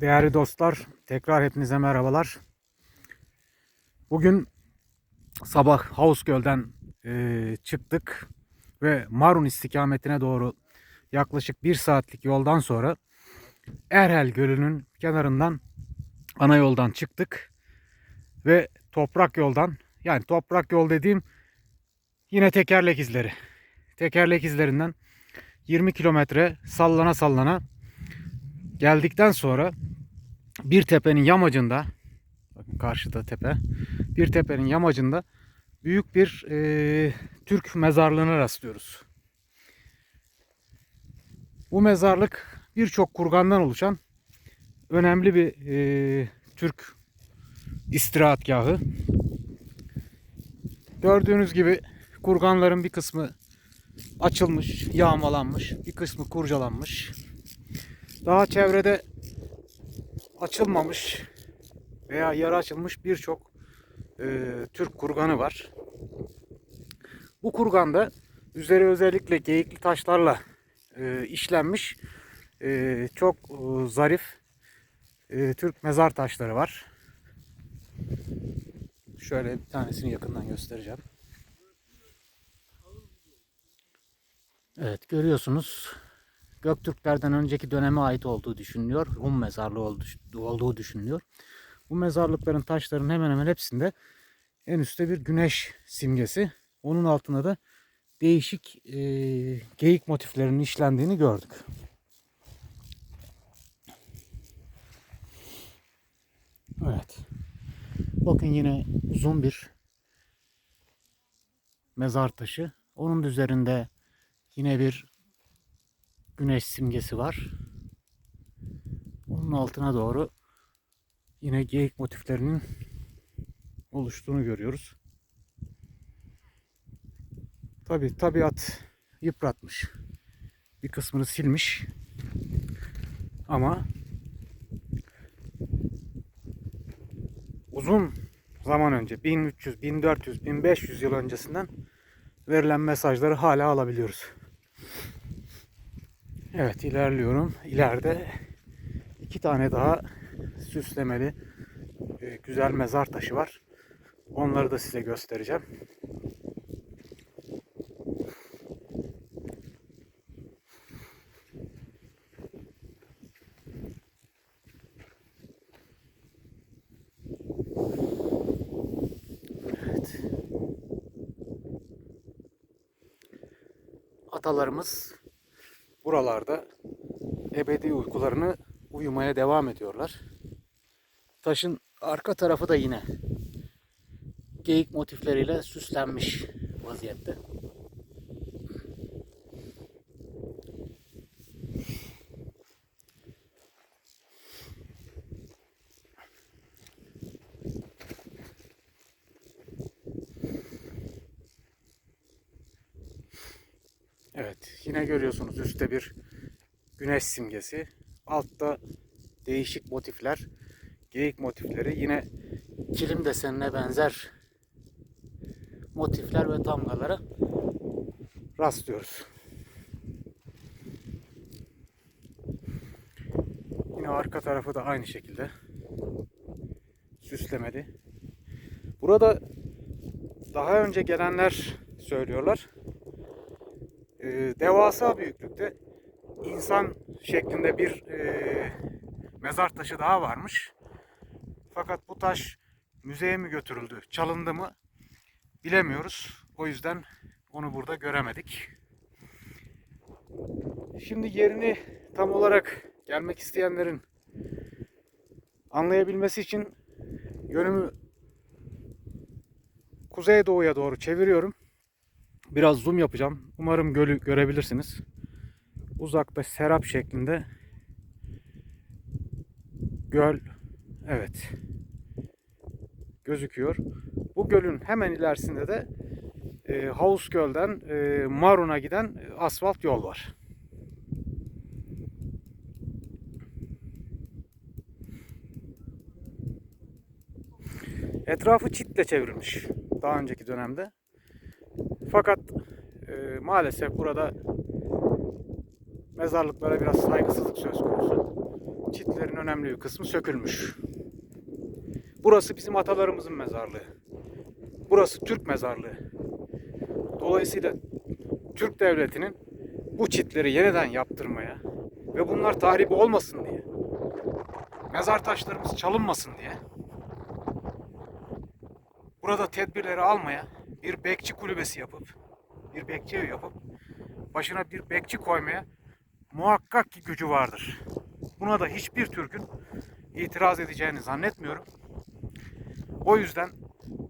Değerli dostlar, tekrar hepinize merhabalar. Bugün sabah Havuzgöl'den e, çıktık ve Marun istikametine doğru yaklaşık bir saatlik yoldan sonra Erhel Gölü'nün kenarından ana yoldan çıktık ve toprak yoldan yani toprak yol dediğim yine tekerlek izleri. Tekerlek izlerinden 20 kilometre sallana sallana geldikten sonra bir tepenin yamacında bakın karşıda tepe bir tepenin yamacında büyük bir e, Türk mezarlığına rastlıyoruz. Bu mezarlık birçok kurgandan oluşan önemli bir e, Türk istirahatgahı. Gördüğünüz gibi kurganların bir kısmı açılmış, yağmalanmış, bir kısmı kurcalanmış. Daha çevrede açılmamış veya yarı açılmış birçok e, Türk kurganı var. Bu kurganda üzeri özellikle geyikli taşlarla e, işlenmiş e, çok e, zarif e, Türk mezar taşları var. Şöyle bir tanesini yakından göstereceğim. Evet görüyorsunuz Göktürklerden önceki döneme ait olduğu düşünülüyor. Rum mezarlığı olduğu düşünülüyor. Bu mezarlıkların taşların hemen hemen hepsinde en üstte bir güneş simgesi. Onun altında da değişik e, geyik motiflerinin işlendiğini gördük. Evet. Bakın yine uzun bir mezar taşı. Onun üzerinde yine bir güneş simgesi var. Onun altına doğru yine geyik motiflerinin oluştuğunu görüyoruz. Tabi tabiat yıpratmış. Bir kısmını silmiş. Ama uzun zaman önce 1300, 1400, 1500 yıl öncesinden verilen mesajları hala alabiliyoruz. Evet ilerliyorum. İleride iki tane daha süslemeli e, güzel mezar taşı var. Onları da size göstereceğim. Evet. Atalarımız buralarda ebedi uykularını uyumaya devam ediyorlar. Taşın arka tarafı da yine geyik motifleriyle süslenmiş vaziyette. Evet, yine görüyorsunuz üstte bir güneş simgesi. Altta değişik motifler, geyik motifleri. Yine kilim desenine benzer motifler ve damgalara rastlıyoruz. Yine arka tarafı da aynı şekilde süslemeli. Burada daha önce gelenler söylüyorlar. Ee, devasa büyüklükte insan şeklinde bir e, mezar taşı daha varmış. Fakat bu taş müzeye mi götürüldü, çalındı mı bilemiyoruz. O yüzden onu burada göremedik. Şimdi yerini tam olarak gelmek isteyenlerin anlayabilmesi için yönümü kuzeydoğuya doğru çeviriyorum. Biraz zoom yapacağım. Umarım gölü görebilirsiniz. Uzakta serap şeklinde göl evet gözüküyor. Bu gölün hemen ilerisinde de e, Havuz Göl'den e, Marun'a giden asfalt yol var. Etrafı çitle çevrilmiş daha önceki dönemde. Fakat e, maalesef burada mezarlıklara biraz saygısızlık söz konusu. çitlerin önemli bir kısmı sökülmüş. Burası bizim atalarımızın mezarlığı. Burası Türk mezarlığı. Dolayısıyla Türk devletinin bu çitleri yeniden yaptırmaya ve bunlar tahrip olmasın diye, mezar taşlarımız çalınmasın diye burada tedbirleri almaya bir bekçi kulübesi yapıp, bir bekçi evi yapıp başına bir bekçi koymaya muhakkak ki gücü vardır. Buna da hiçbir Türk'ün itiraz edeceğini zannetmiyorum. O yüzden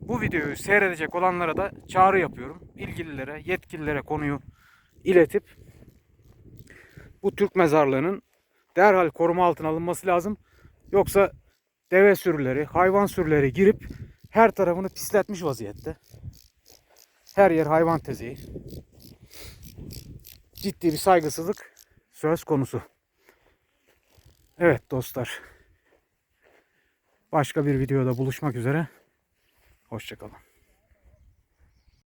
bu videoyu seyredecek olanlara da çağrı yapıyorum. İlgililere, yetkililere konuyu iletip bu Türk mezarlığının derhal koruma altına alınması lazım. Yoksa deve sürüleri, hayvan sürüleri girip her tarafını pisletmiş vaziyette. Her yer hayvan tezeyi. Ciddi bir saygısızlık söz konusu. Evet dostlar. Başka bir videoda buluşmak üzere. Hoşçakalın.